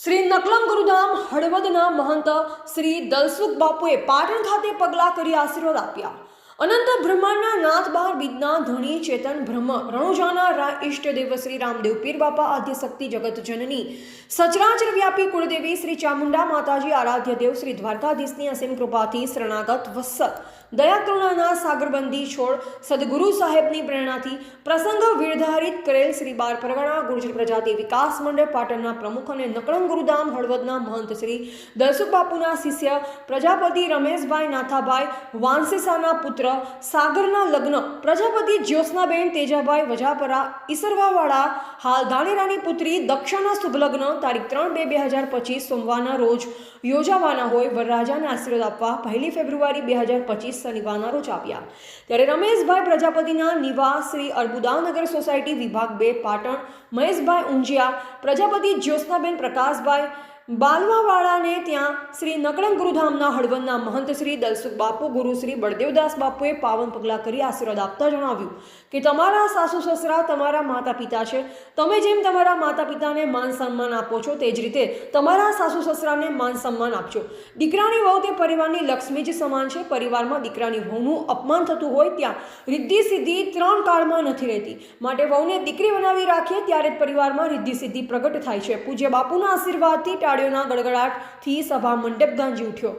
શ્રી નકલમ ગુરુધામ હળવદના મહંત શ્રી દલસુખ બાપુએ પાટણ ખાતે પગલાં કરી આશીર્વાદ આપ્યા. અનંત બ્રહ્માંડના નાથ, બાર બીજના ધણી, ચેતન, બ્રહ્મ, રણુજાના રા ઈષ્ટદેવ શ્રી રામદેવ, પીર બાપા, આદ્ય શક્તિ, જગત જનની, સચરાચર વ્યાપી કુળદેવી, શ્રી ચામુંડા માતાજી, આરાધ્ય દેવ, શ્રી દ્વારકાધીશની અસીમ કૃપાથી શરણાગત વસ્સત દયા કરુણાના સાગરબંધી છોડ સદગુરુ સાહેબની પ્રેરણાથી પ્રસંગ નિર્ધારિત કરેલ શ્રી બાર પરગણા ગુર્જર પ્રજાતિ વિકાસ મંડળ પાટણના પ્રમુખ અને નકળંગ ગુરુધામ હળવદના મહંત શ્રી દલસુખ બાપુના શિષ્ય પ્રજાપતિ રમેશભાઈ નાથાભાઈ વાંસેસાના પુત્ર સાગરના લગ્ન. પ્રજાપતિ જ્યોત્સનાબેન તેજાભાઈ વજાપરા ઈસરવાવાળા હાલ ધાનેરાની પુત્રી દક્ષાના શુભલગ્ન તારીખ ત્રણ બે બે હજાર પચીસ સોમવારના રોજ યોજાવાના હોય વરરાજાને આશીર્વાદ આપવા પહેલી ફેબ્રુઆરી બે હજાર પચીસ શનિવારના રોજ આવ્યા. ત્યારે રમેશભાઈ પ્રજાપતિના નિવાસ શ્રી અર્બુદાનગર સોસાયટી વિભાગ બે પાટણ, મહેશભાઈ ઊંઝિયા, પ્રજાપતિ જ્યોત્સનાબેન પ્રકાશભાઈ બાલવાવાળાને ત્યાં શ્રી નકળંગ ગુરુધામના હળવદના મહંત શ્રી દલસુખ બાપુ, ગુરુ શ્રી બળદેવદાસ બાપુએ પાવન પગલાં કરી આશીર્વાદ આપતા જણાવ્યું કે તમારા સાસુ સસરા તમારા માતા પિતા છે. તમે જેમ તમારા માતા પિતાને માન સન્માન આપો છો, તે જ રીતે તમારા સાસુ સસરાને માન સન્માન આપજો. દીકરાની વહુ તે પરિવારની લક્ષ્મી જ સમાન છે. પરિવારમાં દીકરાની વહુનું અપમાન થતું હોય ત્યાં રિદ્ધિ સિદ્ધિ ત્રણ કાળમાં નથી રહેતી. માટે વહુને દીકરી બનાવી રાખીએ ત્યારે જ પરિવારમાં રિદ્ધિ સિદ્ધિ પ્રગટ થાય છે. પૂજ્ય બાપુના આશીર્વાદથી ટાળીઓના ગડગડાટથી સભા મંડપ ગાંજી ઉઠ્યો.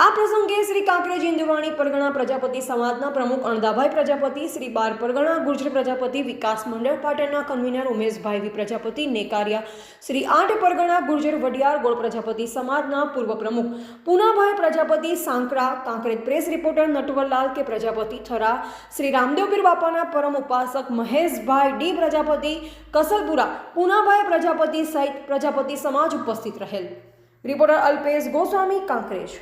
આ પ્રસંગે શ્રી કાંકરેજ ઇન્દુવાણી પરગણા પ્રજાપતિ સમાજના પ્રમુખ અણદાભાઈ પ્રજાપતિ, શ્રી બાર પરગણા ગુર્જર પ્રજાપતિ, વિકાસ મંડળ પાટણના કન્વીનર ઉમેશભાઈ વી પ્રજાપતિ, નેકારિયા શ્રી આઠ પરગણા ગુર્જર વડિયાર ગોળ પ્રજાપતિ સમાજના પૂર્વ પ્રમુખ, Poonabhai Prajapati Sankra Kankrej press reporter Natwarlal K Prajapati Thara, Shri Ramdevpir બાપાના પરમ ઉપાસક મહેશભાઈ ડી પ્રજાપતિ, કસલપુરા પૂનાભાઈ પ્રજાપતિ સહિત પ્રજાપતિ સમાજ ઉપસ્થિત રહેલ. રિપોર્ટર અલ્પેશ ગોસ્વામી કાંકરેજ.